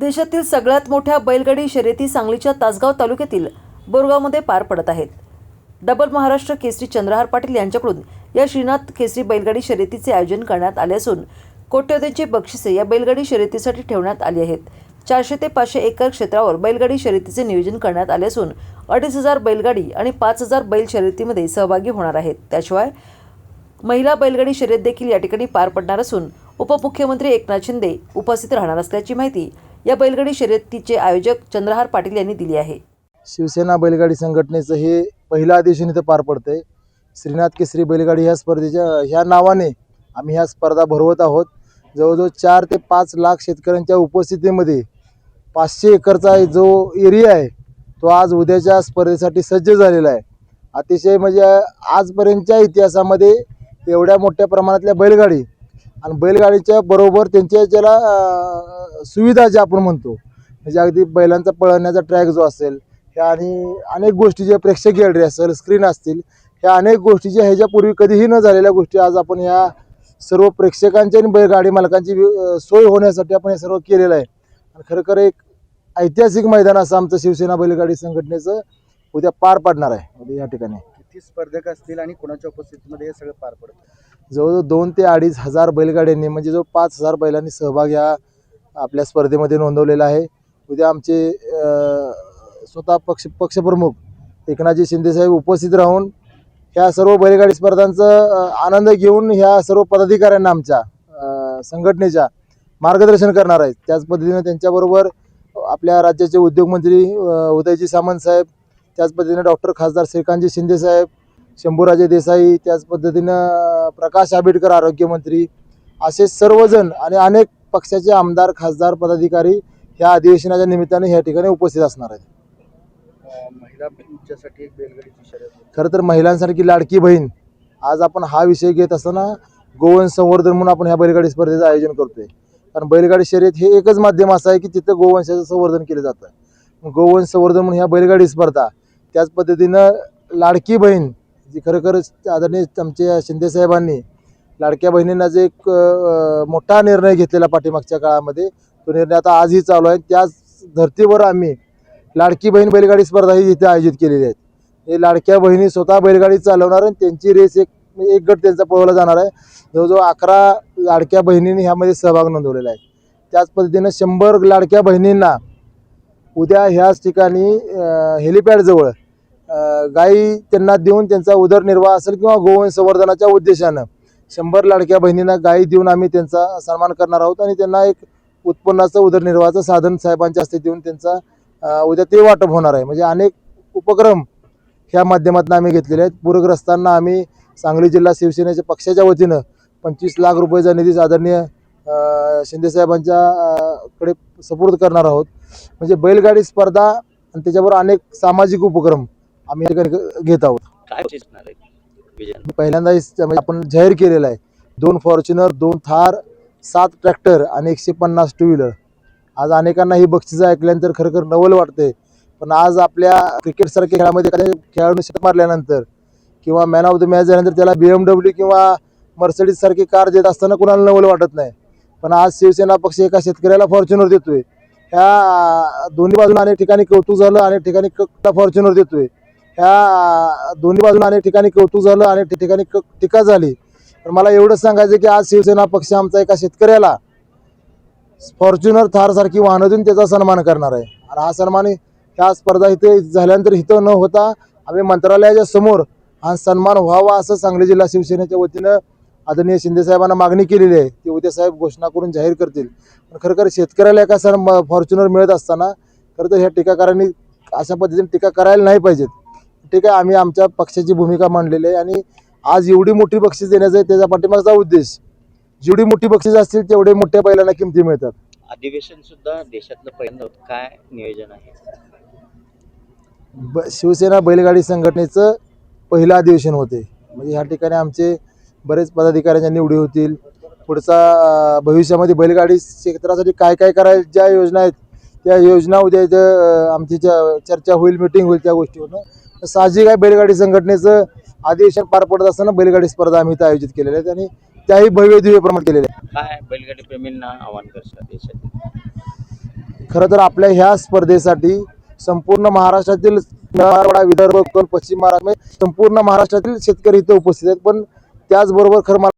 देशातील सगळ्यात मोठ्या बैलगाडी शर्यती सांगलीच्या तासगाव तालुक्यातील बोरगावमध्ये पार पडत आहेत. डबल महाराष्ट्र केसरी चंद्रहार पाटील यांच्याकडून या श्रीनाथ केसरी बैलगाडी शर्यतीचे आयोजन करण्यात आले असून कोट्यवधींची बक्षिसे या बैलगाडी शर्यतीसाठी ठेवण्यात आली आहेत. चारशे ते पाचशे एकर क्षेत्रावर बैलगाडी शर्यतीचे नियोजन करण्यात आले असून अडीच हजार बैलगाडी आणि पाच हजार बैल शर्यतीमध्ये सहभागी होणार आहेत. त्याशिवाय महिला बैलगाडी शर्यत देखील या ठिकाणी पार पडणार असून उपमुख्यमंत्री एकनाथ शिंदे उपस्थित राहणार असल्याची माहिती या बैलगाडी शर्यतीचे आयोजक चंद्रहार पाटील यांनी दिली आहे. शिवसेना बैलगाडी संघटनेचं हे पहिलं अधिवेशन इथं पार पडतंय. श्रीनाथ केसरी बैलगाडी ह्या स्पर्धेच्या ह्या नावाने आम्ही ह्या स्पर्धा भरवत आहोत. जवळजवळ चार ते पाच लाख शेतकऱ्यांच्या उपस्थितीमध्ये पाचशे एकरचा जो एरिया आहे तो आज उद्याच्या स्पर्धेसाठी सज्ज झालेला आहे. अतिशय म्हणजे आजपर्यंतच्या इतिहासामध्ये एवढ्या मोठ्या प्रमाणातल्या बैलगाडी आणि बैलगाडीच्या बरोबर त्यांच्या ज्याला सुविधा ज्या आपण म्हणतो म्हणजे अगदी बैलांचा पळण्याचा ट्रॅक जो असेल ह्या आणि अनेक गोष्टी ज्या प्रेक्षक गॅलरी असेल स्क्रीन असतील ह्या अनेक गोष्टी ज्या ह्याच्यापूर्वी कधीही न झालेल्या गोष्टी आज आपण ह्या सर्व प्रेक्षकांची आणि बैलगाडी मालकांची सोय होण्यासाठी आपण हे सर्व केलेलं आहे. आणि खरं खरं एक ऐतिहासिक मैदान असं आमचं शिवसेना बैलगाडी संघटनेचं उद्या पार पाडणार आहे. उद्या या ठिकाणी. किती स्पर्धक असतील आणि कोणाच्या उपस्थितीमध्ये हे सगळं पार पडतं. जवळजवळ दोन ते अडीच हजार बैलगाड्यांनी म्हणजे जवळ पाच हजार बैलांनी सहभाग या आपल्या स्पर्धेमध्ये नोंदवलेला आहे. उद्या आमचे स्वतः पक्ष पक्षप्रमुख एकनाथजी शिंदेसाहेब उपस्थित राहून ह्या सर्व बैलगाडी स्पर्धांचा आनंद घेऊन ह्या सर्व पदाधिकाऱ्यांना आमच्या संघटनेच्या मार्गदर्शन करणार आहेत. त्याच पद्धतीने त्यांच्याबरोबर आपल्या राज्याचे उद्योगमंत्री उदयजी सामंत साहेब त्याच पद्धतीने डॉक्टर खासदार श्रीकांतजी शिंदेसाहेब शंभूराजे देसाई त्याच पद्धतीनं प्रकाश आंबेडकर आरोग्यमंत्री असे सर्वजण आणि अनेक पक्षाचे आमदार खासदार पदाधिकारी ह्या अधिवेशनाच्या निमित्ताने ह्या ठिकाणी उपस्थित असणार आहेत. खरं तर महिलांसारखी लाडकी बहीण आज आपण हा विषय घेत असताना गोवंश संवर्धन म्हणून आपण ह्या बैलगाडी स्पर्धेचं आयोजन करतोय. कारण बैलगाडी शर्यत हे एकच माध्यम असं आहे की तिथं गोवंशाचं संवर्धन केलं जातं. गोवंश संवर्धन म्हणून ह्या बैलगाडी स्पर्धा त्याच पद्धतीनं लाडकी बहीण जी खरोखरच आदरणीय आमच्या शिंदेसाहेबांनी लाडक्या बहिणींना जे एक मोठा निर्णय घेतलेला पाठीमागच्या काळामध्ये तो निर्णय आता आजही चालू आहे. त्याच धर्तीवर आम्ही लाडकी बहीण बैलगाडी स्पर्धा ही इथे आयोजित केलेली आहेत हे लाडक्या बहिणी स्वतः बैलगाडी चालवणार आणि त्यांची रेस एक एक गट त्यांचा पळवला जाणार आहे. जवळजवळ अकरा लाडक्या बहिणींनी ह्यामध्ये सहभाग नोंदवलेला आहे. त्याच पद्धतीनं शंभर लाडक्या बहिणींना उद्या ह्याच ठिकाणी हेलिपॅडजवळ गाई त्यांना देऊन त्यांचा उदरनिर्वाह असेल किंवा गोवंश संवर्धनाच्या उद्देशानं शंभर लाडक्या बहिणींना गाई देऊन आम्ही त्यांचा सन्मान करणार आहोत आणि त्यांना एक उत्पन्नाचं उदरनिर्वाहाचं साधन साहेबांच्या हस्ते देऊन त्यांचा उद्या ते वाटप होणार आहे. म्हणजे अनेक उपक्रम ह्या माध्यमातून आम्ही घेतलेले आहेत. पूरग्रस्तांना आम्ही सांगली जिल्हा शिवसेनेच्या पक्षाच्या वतीनं पंचवीस लाख रुपयाचा निधी आदरणीय शिंदेसाहेबांच्या कडे सपूर्द करणार आहोत. म्हणजे बैलगाडी स्पर्धा आणि त्याच्याबरोबर अनेक सामाजिक उपक्रम आम्ही घेत आहोत. काय आहे? पहिल्यांदा स- म्हणजे आपण जाहीर केलेलं आहे दोन फॉर्च्युनर दोन थार सात ट्रॅक्टर आणि एकशे पन्नास टू व्हीलर आज अनेकांना ही बक्षिसं ऐकल्यानंतर खरं खरं नवल वाटते पण आज आपल्या क्रिकेटसारख्या खेळामध्ये एखाद्या खेळाडूने शतक मारल्यानंतर किंवा मॅन ऑफ द मॅच झाल्यानंतर त्याला बी एम डब्ल्यू किंवा मर्सडीज सारखी कार देत असताना कुणाला नवल वाटत नाही. पण आज शिवसेना पक्ष एका शेतकऱ्याला फॉर्च्युनर देतोय. ह्या दोन्ही बाजूला अनेक ठिकाणी कौतुक झालं अनेक ठिकाणी फॉर्च्युनर देतोय. ह्या दोन्ही बाजूला अनेक ठिकाणी कौतुक झालं अनेक ठिकाणी क- टीका झाली. पण मला एवढंच सांगायचं की आज शिवसेना पक्ष आमचा एका शेतकऱ्याला फॉर्च्युनर थार सारखी वाहनं देऊन त्याचा सन्मान करणार आहे. आणि हा सन्मान ह्या स्पर्धा इथे झाल्यानंतर इथं न होता आम्ही मंत्रालयाच्या समोर हा सन्मान व्हावा असं सांगली जिल्हा शिवसेनेच्या वतीनं आदरणीय शिंदेसाहेबांना मागणी केलेली आहे. ती उद्या साहेब घोषणा करून जाहीर करतील. पण खरं खरं शेतकऱ्याला एका सण फॉर्च्युनर मिळत असताना खरं तर ह्या टीकाकारांनी अशा पद्धतीने टीका करायला नाही पाहिजेत. ठीक आहे आम्ही आमच्या पक्षाची भूमिका मांडलेली आहे आणि आज एवढी मोठी बक्षीस देण्याचा आहे त्याच्या पाठीमागचा उद्देश. जेवढी मोठी बक्षीस असतील तेवढे मोठ्या बैलांना किमती मिळतात. अधिवेशन सुद्धा देशातलं पहिल्यांदा काय नियोजन आहे? ब शिवसेना बैलगाडी संघटनेचं पहिलं अधिवेशन होते. म्हणजे ह्या ठिकाणी आमचे बरेच पदाधिकाऱ्यांच्या निवडी होतील. पुढचा भविष्यामध्ये बैलगाडी क्षेत्रासाठी काय काय करायला ज्या योजना आहेत त्या योजना उद्या आमची चर्चा होईल मिटिंग होईल त्या गोष्टीवरनं साहजिक आहे बैलगाडी संघटनेचं अधिवेशन पार पडत असताना बैलगाडी स्पर्धा आम्ही इथं आयोजित केलेल्या आहेत आणि त्याही भव्य दिव्य प्रमाण केलेल्या आहेत काय बैलगाडी प्रेमींना आव्हान करतात देशात? खरं तर आपल्या ह्या स्पर्धेसाठी संपूर्ण महाराष्ट्रातील विदर्भ पश्चिम महाराष्ट्र संपूर्ण महाराष्ट्रातील शेतकरी इथे उपस्थित आहेत. पण त्याचबरोबर खरं मला